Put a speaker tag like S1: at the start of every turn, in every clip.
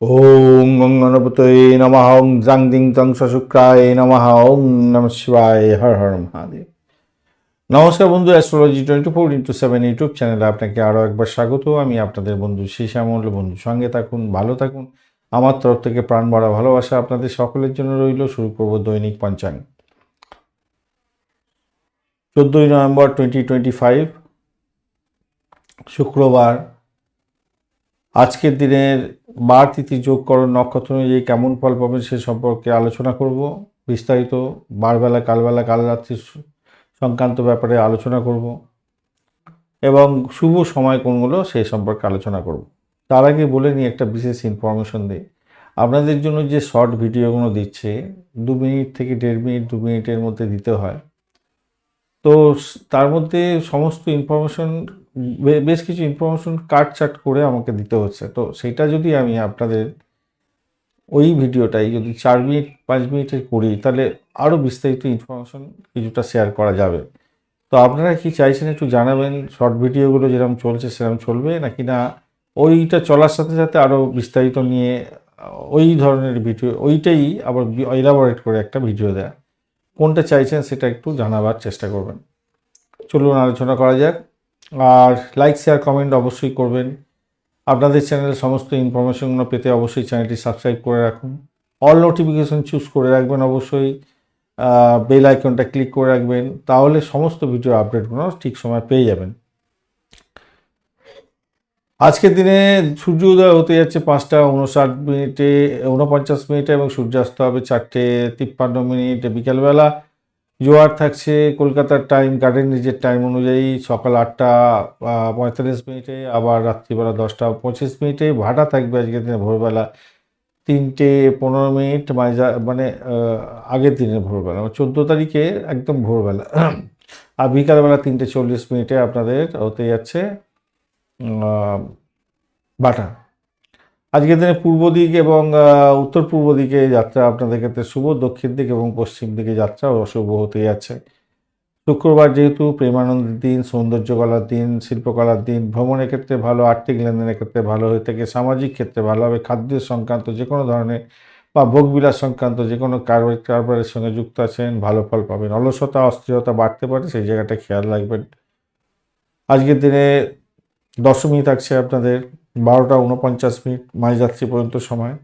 S1: ওং গং গণপতয়ে নমঃ ওং দ্রাং দিং তং শুক্রায় নমঃ ওং নম শিবায় হর হর মহাদেব নমস্কার বন্ধু astrology twenty four into seven YouTube চ্যানেলে আপনাকে আরও একবার স্বাগত। আমি আপনাদের বন্ধু শ্যামল বন্ধু সঙ্গে থাকুন, ভালো থাকুন। আমার তরফ থেকে প্রাণ ভরা ভালোবাসা আপনাদের সকলের জন্য রইল, শুরু করব দৈনিক পঞ্চাঙ্গ। চোদ্দোই নভেম্বর টোয়েন্টি টোয়েন্টি ফাইভ শুক্রবার। আজকের দিনের বার তিথি যোগকরণ নক্ষত্র অনুযায়ী কেমন ফল পাবেন সে সম্পর্কে আলোচনা করব। বিস্তারিত বারবেলা, কালবেলা কাল রাত্রি সংক্রান্ত ব্যাপারে আলোচনা করব এবং শুভ সময় কোনগুলো সেই সম্পর্কে আলোচনা করব। তার আগে বলে নিই একটা বিশেষ ইনফরমেশন দিই আপনাদের জন্য যে শর্ট ভিডিওগুলো দিচ্ছে, দু মিনিট থেকে দেড় মিনিট, দু মিনিটের মধ্যে দিতে হয়। তো তার মধ্যে সমস্ত ইনফরমেশন বেশ কিছু ইনফরমেশন কাট চাট করে আমাকে দিতে হচ্ছে। তো সেটা যদি আমি আপনাদের ওই ভিডিওটাই যদি চার মিনিট, পাঁচ মিনিটের করি, তাহলে আরও বিস্তারিত ইনফরমেশন কিছুটা শেয়ার করা যাবে। তো আপনারা কি চাইছেন একটু জানাবেন? শর্ট ভিডিওগুলো যেরকম চলছে, সেরকম চলবে? নাকি না ওইটা চলার সাথে সাথে আরও বিস্তারিত নিয়ে, ওই ধরনের ভিডিও ওইটাই আবার এলাবোরেট করে একটা ভিডিও দেয়। কোনটা চাইছেন সেটা একটু জানাবার চেষ্টা করবেন। চলুন আলোচনা করা যাক। আর লাইক শেয়ার কমেন্ট অবশ্যই করবেন। আপনাদের চ্যানেলের সমস্ত ইনফরমেশনগুলো পেতে অবশ্যই চ্যানেলটি সাবস্ক্রাইব করে রাখুন। অল নোটিফিকেশন চুজ করে রাখবেন অবশ্যই। বেল আইকনটা ক্লিক করে রাখবেন, তাহলে সমস্ত ভিডিও আপডেটগুলো ঠিক সময় পেয়ে যাবেন। আজকের দিনে সূর্য উদয় হতে যাচ্ছে পাঁচটা উনষাট মিনিটে উনপঞ্চাশ মিনিটে এবং সূর্যাস্ত হবে চারটে তিপ্পান্ন মিনিটে বিকেলবেলা। জোয়ার থাকছে কলকাতার টাইম গার্ডেন নিজের টাইম অনুযায়ী সকাল আটটা পঁয়তাল্লিশ মিনিটে, আবার রাত্রিবেলা দশটা পঁচিশ মিনিটে, ভাটা থাকবে আজকের দিনে ভোরবেলা তিনটে পনেরো মিনিট মানে আগের দিনের ভোরবেলা। চোদ্দ তারিখে একদম ভোরবেলা। আর বিকালবেলা তিনটে চল্লিশ মিনিটে আপনাদের হতে যাচ্ছে বাটা। আজকের দিনে পূর্ব দিক এবং উত্তর পূর্ব দিকে যাত্রা আপনাদের ক্ষেত্রে শুভ, দক্ষিণ দিক এবং পশ্চিম দিকে যাত্রা অশুভ হতে যাচ্ছে। শুক্রবার যেহেতু প্রেমানন্দের দিন, সৌন্দর্যকলার দিন, শিল্পকলার দিন, ভ্রমণের ক্ষেত্রে ভালো, আর্থিক লেনদেনের ক্ষেত্রে ভালো, হয়ে থাকে সামাজিক ক্ষেত্রে ভালো, হবে খাদ্য সংক্রান্ত যে কোনো ধরনের বা ভোগবিলাস সংক্রান্ত যে কোনো কারবার কারবারের সঙ্গে যুক্ত আছেন, ভালো ফল পাবেন। অলসতা, অস্থিরতা বাড়তে পারে, সেই জায়গাটা খেয়াল রাখবেন। আজকের দিনে দশমী থাকছে আপনাদের। বারোটা উনপঞ্চাশ মিনিট মাঝরাত্রি পর্যন্ত সময়।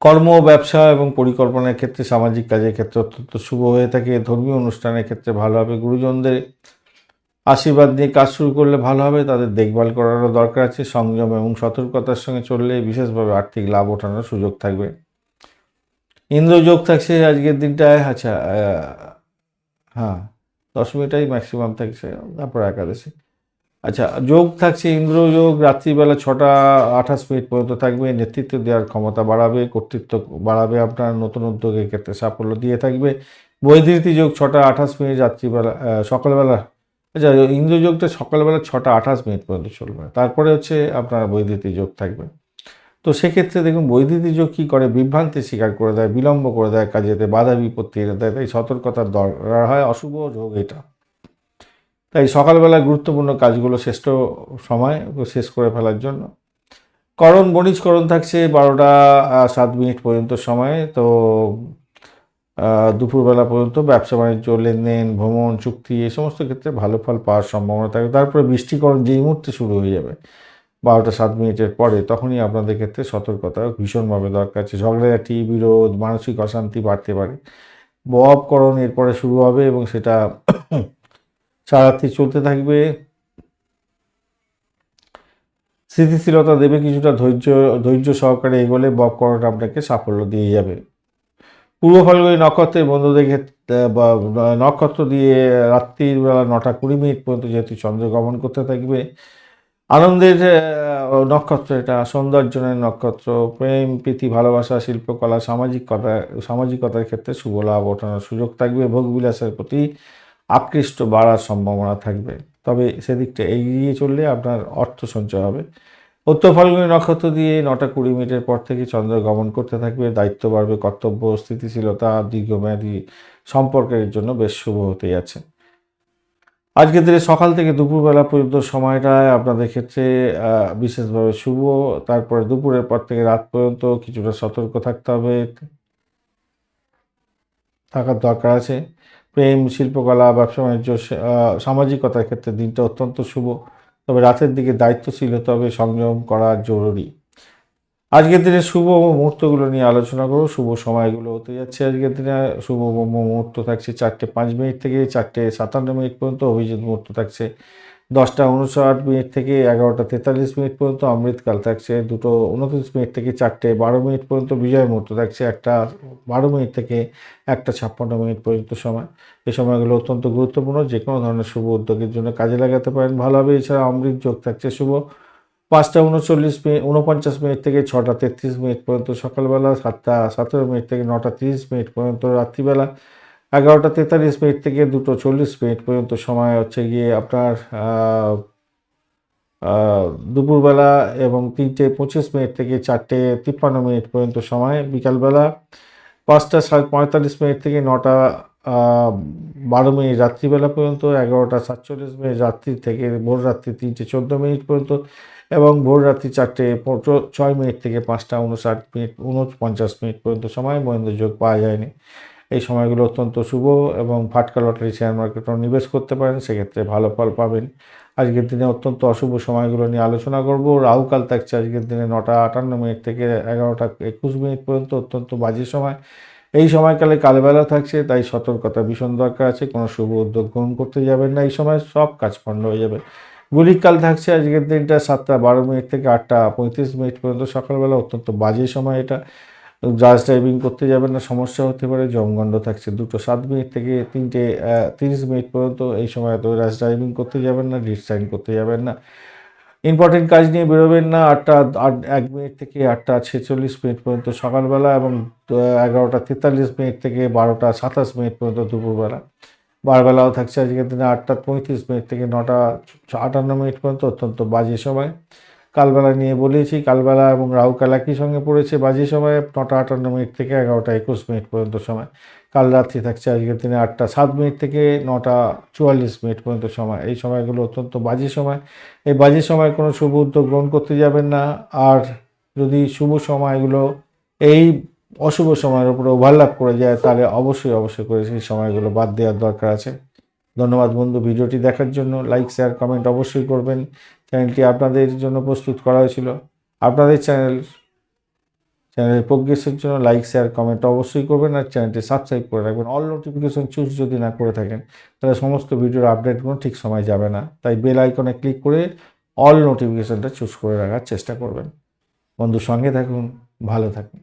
S1: কর্ম ব্যবসা এবং পরিকল্পনার ক্ষেত্রে, সামাজিক কাজের ক্ষেত্রে অত্যন্ত শুভ হয়ে থাকে। ধর্মীয় অনুষ্ঠানের ক্ষেত্রে ভালো হবে। গুরুজনদের আশীর্বাদ নিয়ে কাজ শুরু করলে ভালো হবে। তাদের দেখভাল করারও দরকার আছে। সংযম এবং সতর্কতার সঙ্গে চললে বিশেষভাবে আর্থিক লাভ ওঠানোর সুযোগ থাকবে। ইন্দ্রযোগ থাকছে আজকের দিনটায়। আচ্ছা হ্যাঁ দশমীটাই ম্যাক্সিমাম থাকছে। তারপর একাদশী। আচ্ছা যোগ থাকছে ইন্দ্রযোগ রাত্রিবেলা ছটা আঠাশ মিনিট পর্যন্ত থাকবে, নেতৃত্ব দেওয়ার ক্ষমতা বাড়াবে, কর্তৃত্ব বাড়াবে আপনার, নতুন উদ্যোগের ক্ষেত্রে সাফল্য দিয়ে থাকবে। বৈধৃতি যোগ ছটা আঠাশ মিনিট, রাত্রিবেলা সকালবেলা আচ্ছা ইন্দ্রযোগটা সকালবেলা ছটা আঠাশ মিনিট পর্যন্ত চলবে। তারপরে হচ্ছে আপনার বৈদ্যুতিক যোগ থাকবে। তো সেক্ষেত্রে দেখুন বৈদ্যুতিক যোগ কী করে? বিভ্রান্তি স্বীকার করে দেয়, বিলম্ব করে দেয় কাজেতে, বাধা বিপত্তি এনে দেয়, তাই সতর্কতার দরকার হয়। অশুভ যোগ এটা। তাই সকালবেলা গুরুত্বপূর্ণ কাজগুলো শ্রেষ্ঠ সময় শেষ করে ফেলার জন্য। করণ বণিজকরণ থাকছে বারোটা সাত মিনিট পর্যন্ত সময়। তো দুপুরবেলা পর্যন্ত ব্যবসা বাণিজ্য, লেনদেন, ভ্রমণ, চুক্তি এই সমস্ত ক্ষেত্রে ভালো ফল পাওয়ার সম্ভাবনা থাকে। তারপরে বৃষ্টিকরণ যেই মুহূর্তে শুরু হয়ে যাবে বারোটা সাত মিনিটের পরে, তখনই আপনাদের ক্ষেত্রে সতর্কতা ভীষণভাবে দরকার আছে। ঝগড়াঝাটি, বিরোধ, মানসিক অশান্তি বাড়তে পারে। ববকরণ এরপরে শুরু হবে এবং সেটা সারাত্রি চলতে থাকবে। স্থিতিশীলতা দেবে কিছুটা, ধৈর্য ধৈর্য সহকারে এগোলে ববকরণ আপনাকে সাফল্য দিয়ে যাবে। পূর্ব ফাল্গুনি নক্ষত্রের বন্ধুদের ক্ষেত্রে নক্ষত্র দিয়ে রাত্রির বেলা নটা কুড়ি মিনিট পর্যন্ত যেহেতু চন্দ্র করতে থাকবে, আনন্দের নক্ষত্র এটা, সৌন্দর্যনের নক্ষত্র, প্রেম, প্রীতি, ভালোবাসা, শিল্পকলা সামাজিকতা সামাজিকতার ক্ষেত্রে শুভ লাভ ওঠানোর সুযোগ থাকবে। ভোগবিলাসের প্রতি আকৃষ্ট বাড়ার সম্ভাবনা থাকবে। তবে সেদিকটা এগিয়ে চললে আপনার অর্থ সঞ্চয় হবে। উত্তর ফাল্গুনী নক্ষত্র দিয়ে নটা কুড়ি মিনিটের পর থেকে চন্দ্র গমন করতে থাকবে। দায়িত্ব বাড়বে, কর্তব্য, স্থিতিশীলতা, দীর্ঘমেয়াদী সম্পর্কের জন্য বেশ শুভ হতে যাচ্ছে আজকের দিনে সকাল থেকে দুপুরবেলা পর্যন্ত সময়টায় আপনাদের ক্ষেত্রে বিশেষভাবে শুভ। তারপরে দুপুরের পর থেকে রাত পর্যন্ত কিছুটা সতর্ক থাকতে হবে। থাকার দরকার আছে। প্রেম, শিল্পকলা, ব্যবসা, বাণিজ্য সামাজিকতার ক্ষেত্রে দিনটা অত্যন্ত শুভ। তবে রাতের দিকে দায়িত্বশীল হতে হবে, সংযম করা জরুরি। আজকের দিনে শুভ মুহূর্তগুলো নিয়ে আলোচনা করো শুভ সময়গুলো হতে যাচ্ছে আজকের দিনে। শুভ মুহূর্ত থাকছে চারটে পাঁচ মিনিট থেকে চারটে সাতান্ন মিনিট পর্যন্ত। অভিজিৎ মুহূর্ত থাকছে দশটা উনষাট মিনিট থেকে এগারোটা তেতাল্লিশ মিনিট পর্যন্ত অমৃতকাল। থাকছে দুটো উনত্রিশ মিনিট থেকে চারটে, বারো মিনিট পর্যন্ত বিজয় মুহূর্ত। থাকছে একটা বারো মিনিট থেকে একটা ছাপ্পান্ন মিনিট পর্যন্ত সময়। এই সময়গুলো অত্যন্ত গুরুত্বপূর্ণ। যে কোনো ধরনের শুভ উদ্যোগের জন্য কাজে লাগাতে পারেন। ভালোভাবে এছাড়া অমৃত যোগ থাকছে শুভ। পাঁচটা উনচল্লিশ মিনিট, উনপঞ্চাশ মিনিট থেকে ছটা তেত্রিশ মিনিট পর্যন্ত সকালবেলা, সাতটা, সতেরো মিনিট থেকে নটা তিরিশ মিনিট পর্যন্ত রাত্রিবেলা। এগারোটা তেতাল্লিশ মিনিট থেকে দুটো চল্লিশ মিনিট পর্যন্ত সময় হচ্ছে গিয়ে আপনার দুপুরবেলা এবং তিনটে পঁচিশ মিনিট থেকে চারটে তিপ্পান্ন মিনিট পর্যন্ত সময়। বিকালবেলা পাঁচটা সাড়ে পঁয়তাল্লিশ মিনিট থেকে নটা বারো মিনিট রাত্রিবেলা পর্যন্ত, এগারোটা সাতচল্লিশ মিনিট রাত্রি থেকে ভোর রাত্রি তিনটে চোদ্দ মিনিট পর্যন্ত এবং ভোর রাত্রি চারটে ছয় মিনিট থেকে পাঁচটা উনষাট মিনিট, উনপঞ্চাশ মিনিট পর্যন্ত সময়। মহেন্দ্র যোগ পাওয়া যায়নি। এই সময়গুলো অত্যন্ত শুভ এবং ফাটকা লটারি শেয়ার মার্কেটও নিবেশ করতে পারেন, সেক্ষেত্রে ভালো ফল পাবেন। আজকের দিনে অত্যন্ত অশুভ সময়গুলো নিয়ে আলোচনা করব। রাহুকাল থাকছে আজকের দিনে নটা আটান্ন মিনিট থেকে এগারোটা একুশ মিনিট পর্যন্ত, অত্যন্ত বাজে সময়। এই সময়কালে কালবেলা থাকছে, তাই সতর্কতা ভীষণ দরকার আছে। কোনো শুভ উদ্যোগ গ্রহণ করতে যাবেন না, এই সময় সব কাজ পণ্ড হয়ে যাবে। গুলিকাল থাকছে আজকের দিনটা সাতটা বারো মিনিট থেকে আটটা পঁয়ত্রিশ মিনিট পর্যন্ত। সকালবেলা অত্যন্ত বাজে সময় এটা। জাহাজ ড্রাইভিং করতে যাবেন না, সমস্যা হতে পারে জমগণ্ড থাকছে। দুটো সাত মিনিট থেকে তিনটে তিরিশ মিনিট পর্যন্ত এই সময় তো রাজ ড্রাইভিং করতে যাবেন না ডিট সাইন করতে যাবেন না। ইম্পর্টেন্ট কাজ নিয়ে বেরোবেন না, আটটা, আট, এক মিনিট থেকে আটটা, ছেচল্লিশ মিনিট পর্যন্ত সকালবেলা এবং এগারোটা, তেতাল্লিশ মিনিট থেকে বারোটা, সাতাশ মিনিট পর্যন্ত দুপুরবেলা। বারবেলাও থাকছে আজকের দিনে আটটা, পঁয়ত্রিশ মিনিট থেকে নটা, আটান্ন মিনিট পর্যন্ত অত্যন্ত বাজে সময়। কালবেলা নিয়ে বলেছি, কালবেলা এবং রাহুকাল একই সঙ্গে পড়েছে, বাজে সময় নটা আটান্ন মিনিট থেকে এগারোটা একুশ মিনিট পর্যন্ত সময়। কাল রাত্রি থাকছে, আজকের দিনে আটটা সাত মিনিট থেকে নটা চুয়াল্লিশ মিনিট পর্যন্ত সময়। এই সময়গুলো অত্যন্ত বাজে সময়। এই বাজে সময় কোনো শুভ উদ্যোগ গ্রহণ করতে যাবেন না। আর যদি শুভ সময়গুলো এই অশুভ সময়ের উপরে ওভারল্যাপ করে যায়, তাহলে অবশ্যই অবশ্যই করে সেই সময়গুলো বাদ দেওয়ার দরকার আছে। ধন্যবাদ বন্ধু, ভিডিওটি দেখার জন্য। লাইক শেয়ার কমেন্ট অবশ্যই করবেন। চ্যানেলটি আপনাদের জন্য প্রস্তুত করা হয়েছিল। আপনাদের চ্যানেল, চ্যানেলের প্রোগ্রেসের জন্য লাইক শেয়ার কমেন্ট অবশ্যই করবেন আর চ্যানেলটি সাবস্ক্রাইব করে রাখবেন। অল নোটিফিকেশন চুজ যদি না করে থাকেন, তাহলে সমস্ত ভিডিওর আপডেটগুলো ঠিক সময় যাবে না। তাই বেল আইকনে ক্লিক করে অল নোটিফিকেশনটা চুজ করে রাখার চেষ্টা করবেন। বন্ধু সঙ্গে থাকুন, ভালো থাকুন।